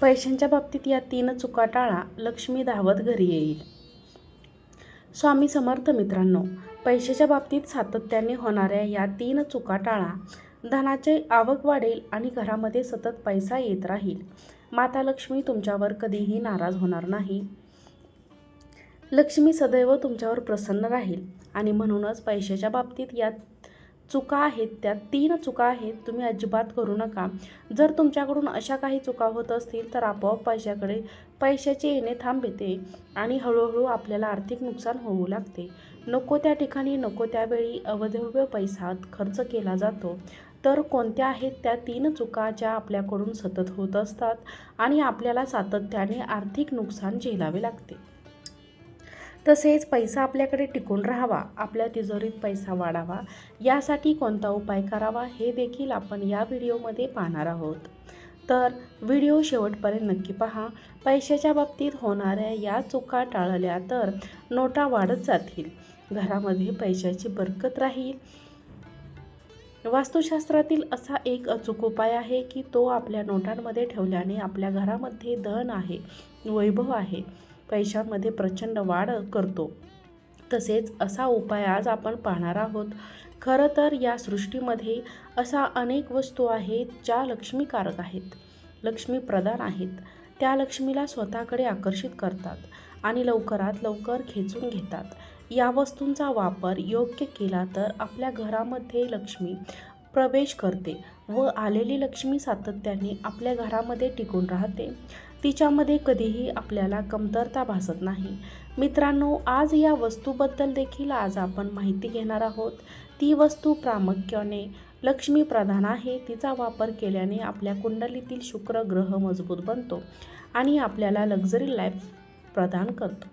पैशांच्या बाबतीत या तीन चुका टाळा लक्ष्मी धावत घरी येईल. स्वामी समर्थ मित्रांनो पैशाच्या बाबतीत सातत्याने होणाऱ्या या तीन चुका टाळा. धनाचे आवक वाढेल आणि घरामध्ये सतत पैसा येत राहील. माता लक्ष्मी तुमच्यावर कधीही नाराज होणार नाही. लक्ष्मी सदैव तुमच्यावर प्रसन्न राहील आणि म्हणूनच पैशाच्या बाबतीत या चुका आहेत त्या तीन चुका आहेत तुम्ही अजिबात करू नका. जर तुमच्याकडून अशा काही चुका होत असतील तर आपोआप पैशाकडे पैशाचे येणे थांबते आणि हळूहळू आपल्याला आर्थिक नुकसान होऊ लागते. नको त्या ठिकाणी नको त्यावेळी अवधव्य पैसा खर्च केला जातो. तर कोणत्या आहेत त्या तीन चुका ज्या आपल्याकडून सतत होत असतात आणि आपल्याला सातत्याने आर्थिक नुकसान झेलावे लागते? तसेच पैसा आपल्याकडे टिकून राहावा आपल्या तिजोरीत पैसा वाढावा यासाठी कोणता उपाय करावा हे देखील आपण या व्हिडिओमध्ये पाहणार आहोत. तर व्हिडिओ शेवटपर्यंत नक्की पहा. पैशाच्या बाबतीत होणाऱ्या या चुका टाळल्या तर नोटा वाढत जातील. घरामध्ये पैशाची बरकत राहील. वास्तुशास्त्रातील असा एक अचूक उपाय आहे की तो आपल्या नोटांमध्ये ठेवल्याने आपल्या घरामध्ये धन आहे वैभव आहे. पैशांमध्ये प्रचंड वाढ करतो. तसेच असा उपाय आज आपण पाहणार आहोत. खरं तर या सृष्टीमध्ये असा अनेक वस्तू आहेत ज्या लक्ष्मीकारक आहेत लक्ष्मी प्रधान आहेत. त्या लक्ष्मीला स्वतःकडे आकर्षित करतात आणि लवकरात लवकर खेचून घेतात. या वस्तूंचा वापर योग्य केला तर आपल्या घरामध्ये लक्ष्मी प्रवेश करते व आलेली लक्ष्मी सातत्याने आपल्या घरामध्ये टिकून राहते. तिच्यामध्ये कधीही आपल्याला कमतरता भासत नाही. मित्रांनो आज या वस्तूबद्दल देखील आज आपण माहिती घेणार आहोत. ती वस्तू प्रामुख्याने लक्ष्मी प्रधान आहे. तिचा वापर केल्याने आपल्या कुंडलीतील शुक्र ग्रह मजबूत बनतो आणि आपल्याला लक्झरी लाईफ प्रदान करतो.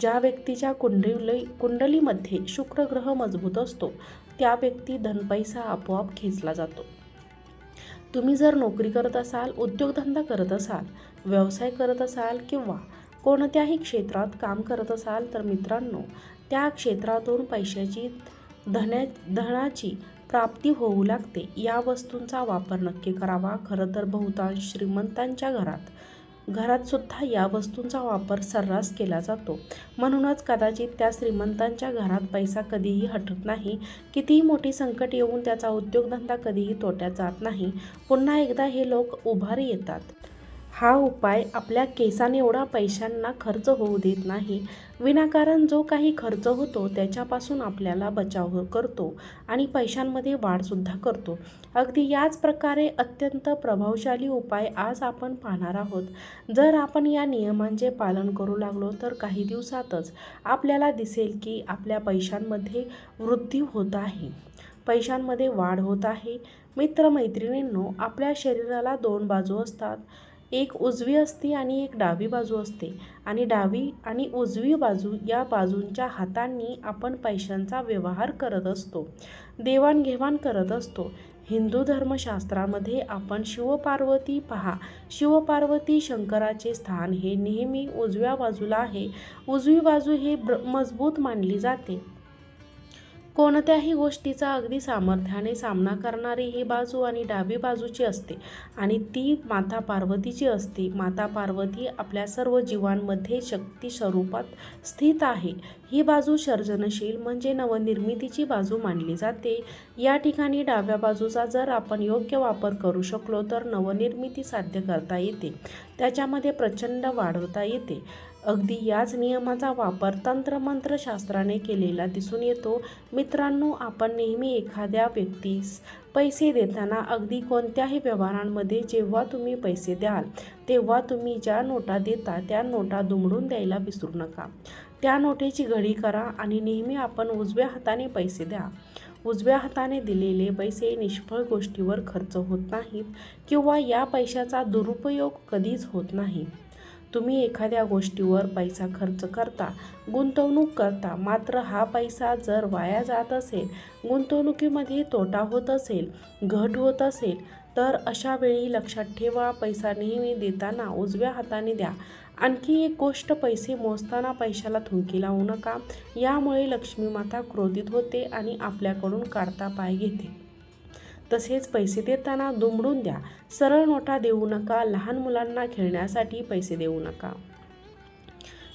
ज्या व्यक्तीच्या कुंडली कुंडलीमध्ये शुक्र ग्रह मजबूत असतो त्या व्यक्ती धनपैसा आपोआप खेचला जातो. तुम्ही जर नोकरी करत असाल उद्योगधंदा करत असाल व्यवसाय करत असाल किंवा कोणत्याही क्षेत्रात काम करत असाल तर मित्रांनो त्या क्षेत्रातून पैशाची धन्या धनाची प्राप्ती होऊ लागते. या वस्तूंचा वापर नक्की करावा. खरं तर बहुतांश श्रीमंतांच्या घरात घरातसुद्धा या वस्तूंचा वापर सर्रास केला जातो. म्हणूनच कदाचित त्या श्रीमंतांच्या घरात पैसा कधीही हटत नाही कितीही मोठी संकट येऊन त्याचा उद्योगधंदा कधीही तोट्यात जात नाही पुन्हा एकदा हे लोक उभारी येतात. हा उपाय आपल्या केसाने एवढा पैशांना खर्च होऊ देत नाही. विनाकारण जो काही खर्च होतो त्याच्यापासून आपल्याला बचाव करतो आणि पैशांमध्ये वाढसुद्धा करतो. अगदी याच प्रकारे अत्यंत प्रभावशाली उपाय आज आपण पाहणार आहोत. जर आपण या नियमांचे पालन करू लागलो तर काही दिवसातच आपल्याला दिसेल की आपल्या पैशांमध्ये वृद्धी होत आहे. पैशांमध्ये वाढ होत आहे. मित्रमैत्रिणींनो आपल्या शरीराला दोन बाजू असतात. एक उजवी असते आणि एक डावी बाजू असते. आणि डावी आणि उजवी बाजू या बाजूंच्या हातांनी आपण पैशांचा व्यवहार करत असतो. देवाणघेवाण करत असतो. हिंदू धर्मशास्त्रामध्ये आपण शिवपार्वती पहा. शिवपार्वती शंकराचे स्थान हे नेहमी उजव्या बाजूला आहे. उजवी बाजू हे मजबूत मानली जाते. कोणत्याही गोष्टीचा अगदी सामर्थ्याने सामना करणारी ही बाजू आणि डावी बाजूची असते आणि ती माता पार्वतीची असते. माता पार्वती आपल्या सर्व जीवांमध्ये शक्ती स्वरूपात स्थित आहे. ही बाजू सर्जनशील म्हणजे नवनिर्मितीची बाजू मानली जाते. या ठिकाणी डाव्या बाजूचा जर आपण योग्य वापर करू शकलो तर नवनिर्मिती साध्य करता येते. त्याच्यामध्ये प्रचंड वाढवता येते. अगदी याच नियमाचा वापर तंत्रमंत्रशास्त्राने केलेला दिसून येतो. मित्रांनो आपण नेहमी एखाद्या व्यक्तीस पैसे देताना अगदी कोणत्याही व्यवहारांमध्ये जेव्हा तुम्ही पैसे द्याल तेव्हा तुम्ही ज्या नोटा देता त्या नोटा दुमडून द्यायला विसरू नका. त्या नोटेची घडी करा आणि नेहमी आपण उजव्या हाताने पैसे द्या. उजव्या हाताने दिलेले पैसे निष्फळ गोष्टीवर खर्च होत नाहीत किंवा या पैशाचा दुरुपयोग कधीच होत नाही. तुम्ही एखाद्या गोष्टीवर पैसा खर्च करता गुंतवणूक करता मात्र हा पैसा जर वाया जात असेल गुंतवणुकीमध्ये तोटा होत असेल घट होत असेल तर अशा वेळी लक्षात ठेवा पैसा नेहमी देताना उजव्या हाताने द्या. आणखी एक गोष्ट पैसे मोजताना पैशाला थुंकी लावू नका. यामुळे लक्ष्मी माता क्रोधित होते आणि आपल्याकडून काढता पाय घेते. तसेच पैसे देताना दुमडून द्या. सरळ नोटा देऊ नका. लहान मुलांना खेळण्यासाठी पैसे देऊ नका.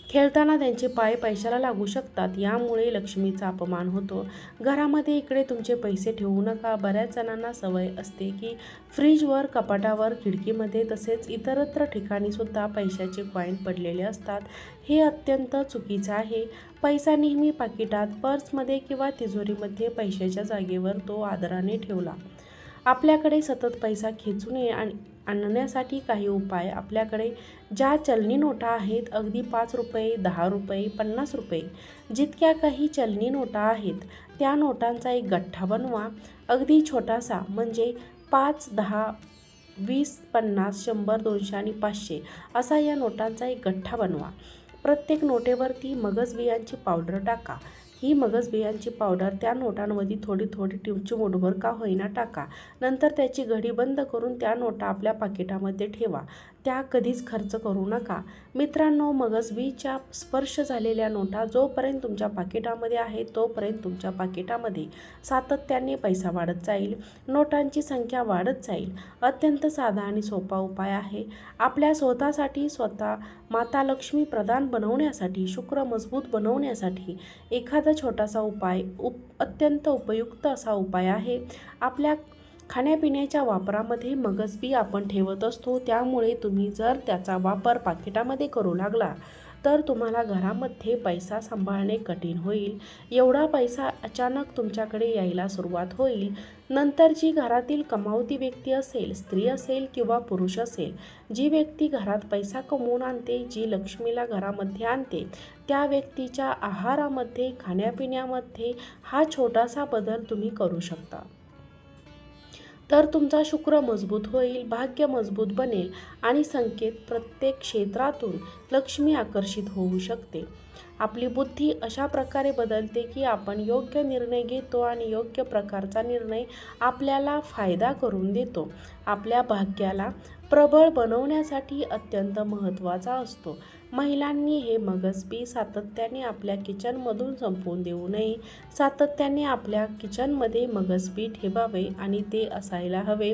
खेळताना त्यांचे पाय पैशाला लागू शकतात. यामुळे लक्ष्मीचा अपमान होतो. घरामध्ये इकडे तुमचे पैसे ठेवू नका. बऱ्याच जणांना सवय असते की फ्रीजवर कपाटावर खिडकीमध्ये तसेच इतरत्र ठिकाणीसुद्धा पैशाचे कॉईन पडलेले असतात. हे अत्यंत चुकीचं आहे. पैसा नेहमी पाकिटात पर्समध्ये किंवा तिजोरीमध्ये पैशाच्या जागेवर तो आदराने ठेवला. आपल्याकडे सतत पैसा खेचून ये आणि आणण्यासाठी काही उपाय. आपल्याकडे ज्या चलनी नोटा आहेत अगदी पाच रुपये दहा रुपये पन्नास रुपये जितक्या काही चलनी नोटा आहेत त्या नोटांचा एक गठ्ठा बनवा. अगदी छोटासा म्हणजे पाच दहा वीस पन्नास शंभर दोनशे आणि पाचशे असा या नोटांचा एक गठ्ठा बनवा. प्रत्येक नोटेवरती मगज बियांची पावडर टाका. ही मगज बियांची पावडर त्या नोटांमध्ये थोडी थोडी टिवची मोठभर का होईना टाका. नंतर त्याची घडी बंद करून त्या नोटा आपल्या पाकिटामध्ये ठेवा. त्या कधीच खर्च करू नका. मित्रांनो मगजबीच्या स्पर्श झालेल्या नोटा जोपर्यंत तुमच्या पाकिटामध्ये आहे तोपर्यंत तुमच्या पाकिटामध्ये सातत्याने पैसा वाढत जाईल. नोटांची संख्या वाढत जाईल. अत्यंत साधा आणि सोपा उपाय आहे. आपल्या स्वतःसाठी स्वतः माता लक्ष्मी प्रदान बनवण्यासाठी शुक्र मजबूत बनवण्यासाठी एखादं छोटासा उपाय उप अत्यंत उपयुक्त असा उपाय आहे. आपल्या खाण्यापिण्याच्या वापरामध्ये मगजबी आपण ठेवत असतो त्यामुळे तुम्ही जर त्याचा वापर पाकिटामध्ये करू लागला तर तुम्हाला घरामध्ये पैसा सांभाळणे कठीण होईल. एवढा पैसा अचानक तुमच्याकडे यायला सुरुवात होईल. नंतर जी घरातील कमावती व्यक्ती असेल स्त्री असेल किंवा पुरुष असेल जी व्यक्ती घरात पैसा कमवून आणते जी लक्ष्मीला घरामध्ये आणते त्या व्यक्तीच्या आहारामध्ये खाण्यापिण्यामध्ये हा छोटासा बदल तुम्ही करू शकता. तर तुमचा शुक्र मजबूत होईल भाग्य मजबूत बनेल आणि संकेत प्रत्येक क्षेत्रातून लक्ष्मी आकर्षित होऊ शकते. आपली बुद्धी अशा प्रकारे बदलते की आपण योग्य निर्णय घेतो आणि योग्य प्रकारचा निर्णय आपल्याला फायदा करून देतो. आपल्या भाग्याला प्रबळ बनवण्यासाठी अत्यंत महत्त्वाचा असतो. महिलांनी हे मगजबी सातत्याने आपल्या किचनमधून संपवून देऊ नये. सातत्याने आपल्या किचनमध्ये मगजबी ठेवावे आणि ते असायला हवे.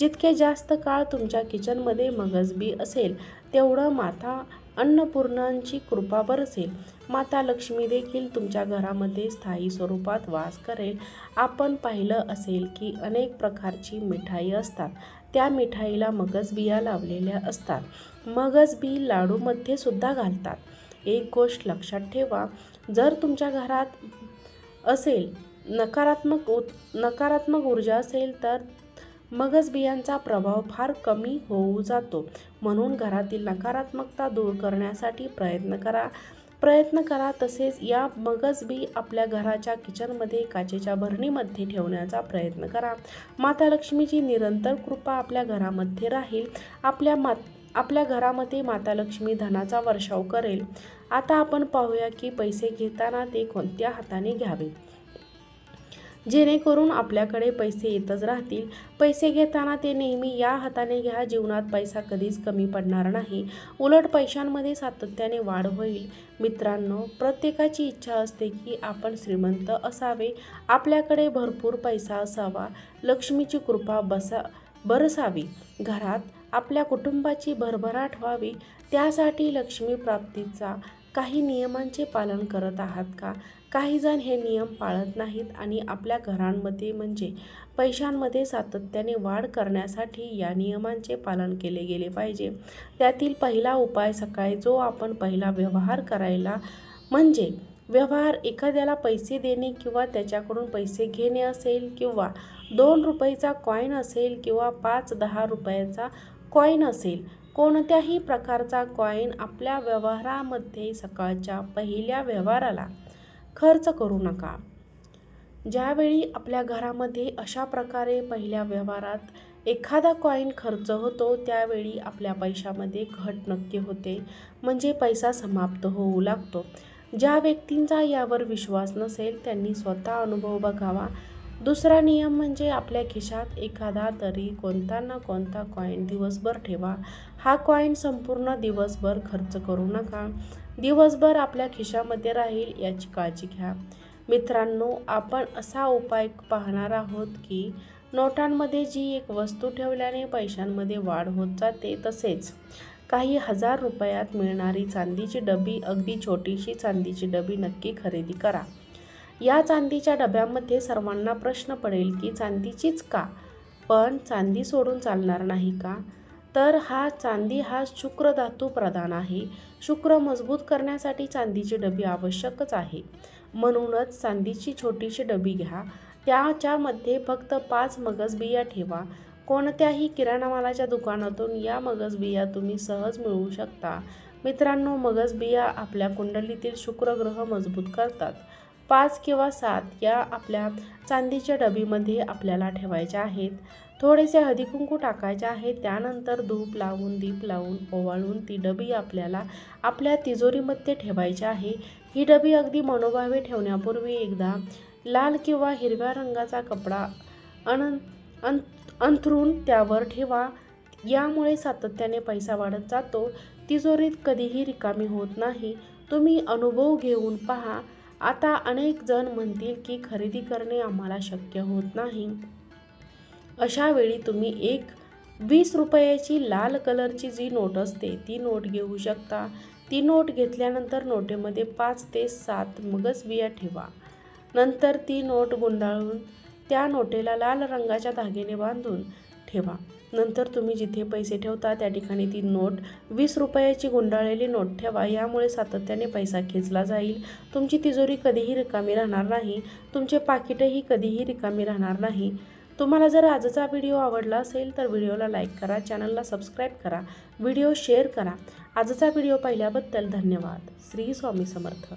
जितके जास्त काळ तुमच्या किचनमध्ये मगजबी असेल तेवढं माता अन्नपूर्णांची कृपा बरसेल माता लक्ष्मी देखील तुमच्या घरामध्ये स्थायी स्वरूपात वास करेल. आपण पाहिलं असेल की अनेक प्रकारची मिठाई असतात. त्या मिठाईला मगज बिया लावलेल्या असतात. मगज बी लाडूमध्ये सुद्धा घालतात. एक गोष्ट लक्षात ठेवा जर तुमच्या घरात असेल नकारात्मक उ नकारात्मक ऊर्जा असेल तर मगज बियांचा प्रभाव फार कमी होऊ जातो. म्हणून घरातील नकारात्मकता दूर करण्यासाठी प्रयत्न करा. प्रयत्न करा तसेच या मगज बी आपल्या घराच्या किचनमध्ये काचेच्या भरणीमध्ये ठेवण्याचा प्रयत्न करा. माता लक्ष्मीची निरंतर कृपा आपल्या घरामध्ये राहील. आपल्या मात आपल्या घरामध्ये माता लक्ष्मी धनाचा वर्षाव करेल. आता आपण पाहूया की पैसे घेताना ते कोणत्या हाताने घ्यावे? जेणेकरून आपल्याकडे पैसे येतच राहतील. पैसे घेताना ते नेहमी या हाताने घ्या जीवनात पैसा कधीच कमी पडणार नाही. उलट पैशांमध्ये सातत्याने वाढ होईल. मित्रांनो प्रत्येकाची इच्छा असते की आपण श्रीमंत असावे. आपल्याकडे भरपूर पैसा असावा. लक्ष्मीची कृपा बसा बरसावी. घरात आपल्या कुटुंबाची भरभराट व्हावी. त्यासाठी लक्ष्मी प्राप्तीचा काही नियमांचे पालन करत आहात का? काहीजण हे नियम पाळत नाहीत आणि आपल्या घरांमध्ये म्हणजे पैशांमध्ये सातत्याने वाढ करण्यासाठी या नियमांचे पालन केले गेले पाहिजे. त्यातील पहिला उपाय सकाळी जो आपण पहिला व्यवहार करायला म्हणजे व्यवहार एखाद्याला पैसे देणे किंवा त्याच्याकडून पैसे घेणे असेल किंवा दोन रुपयाचा कॉईन असेल किंवा पाच दहा रुपयाचा कॉईन असेल कोणत्याही प्रकारचा कॉईन आपल्या व्यवहारामध्ये सकाळच्या पहिल्या व्यवहाराला खर्च करू नका. ज्यावेळी आपल्या घरामध्ये अशा प्रकारे पहिल्या व्यवहारात एखादा कॉईन खर्च होतो त्यावेळी आपल्या पैशामध्ये घट नक्की होते. म्हणजे पैसा समाप्त होऊ लागतो. ज्या व्यक्तींचा यावर विश्वास नसेल त्यांनी स्वतः अनुभव बघावा. दुसरा नियम म्हणजे आपल्या खिशात एखादा तरी कोणता ना कोणता कॉईन दिवसभर ठेवा. हा कॉईन संपूर्ण दिवसभर खर्च करू नका. दिवसभर आपल्या खिशामध्ये राहील याची काळजी घ्या. मित्रांनो आपण असा उपाय पाहणार आहोत की नोटांमध्ये जी एक वस्तू ठेवल्याने पैशांमध्ये वाढ होत जाते तसेच काही हजार रुपयात मिळणारी चांदीची डबी अगदी छोटीशी चांदीची डबी नक्की खरेदी करा. या चांदीच्या डब्यामध्ये सर्वांना प्रश्न पडेल की चांदीचीच का? पण चांदी सोडून चालणार नाही का? तर हा चांदी हा शुक्र धातू प्रधान आहे. शुक्र मजबूत करण्यासाठी चांदीची डबी आवश्यकच आहे. म्हणूनच चांदीची छोटीशी डबी घ्या. त्याच्यामध्ये फक्त पाच मगज बिया ठेवा. कोणत्याही किराणा मालाच्या दुकानातून या मगज बिया तुम्ही सहज मिळवू शकता. मित्रांनो मगज बिया आपल्या कुंडलीतील शुक्रग्रह मजबूत करतात. पाच किंवा सात या आपल्या चांदीच्या डबीमध्ये आपल्याला ठेवायच्या आहेत. थोडेसे हळदी कुंकू टाकायचे आहे त्यानंतर धूप लावून दीप लावून ओवाळून ती डबी आपल्याला आपल्या तिजोरीमध्ये ठेवायची आहे. ही डबी अगदी मनोभावे ठेवण्यापूर्वी एकदा लाल किंवा हिरव्या रंगाचा कपडा अन अन अंथरून त्यावर ठेवा. यामुळे सातत्याने पैसा वाढत जातो. तिजोरीत कधीही रिकामी होत नाही. तुम्ही अनुभव घेऊन पहा. आता अनेक जण म्हणतील की खरेदी करणे आम्हाला शक्य होत नाही. अशा वेळी तुम्ही एक वीस रुपयाची लाल कलरची जी नोट असते ती नोट घेऊ शकता. ती नोट घेतल्यानंतर नोटेमध्ये पाच ते सात मगज बिया ठेवा. नंतर ती नोट गुंडाळून त्या नोटेला लाल रंगाच्या धागेने बांधून ठेवा. नंतर तुम्ही जिथे पैसे ठेवता त्या ठिकाणी ती नोट वीस रुपयाची गुंडाळलेली नोट ठेवा. यामुळे सातत्याने पैसा खेचला जाईल. तुमची तिजोरी कधीही रिकामी राहणार नाही. तुमचे पाकिटही कधीही रिकामी राहणार नाही. तुम्हाला जर आजचा व्हिडिओ आवडला असेल तर व्हिडिओला लाईक करा चॅनलला सबस्क्राईब करा व्हिडिओ शेअर करा. आजचा व्हिडिओ पाहिल्याबद्दल धन्यवाद. श्री स्वामी समर्थ.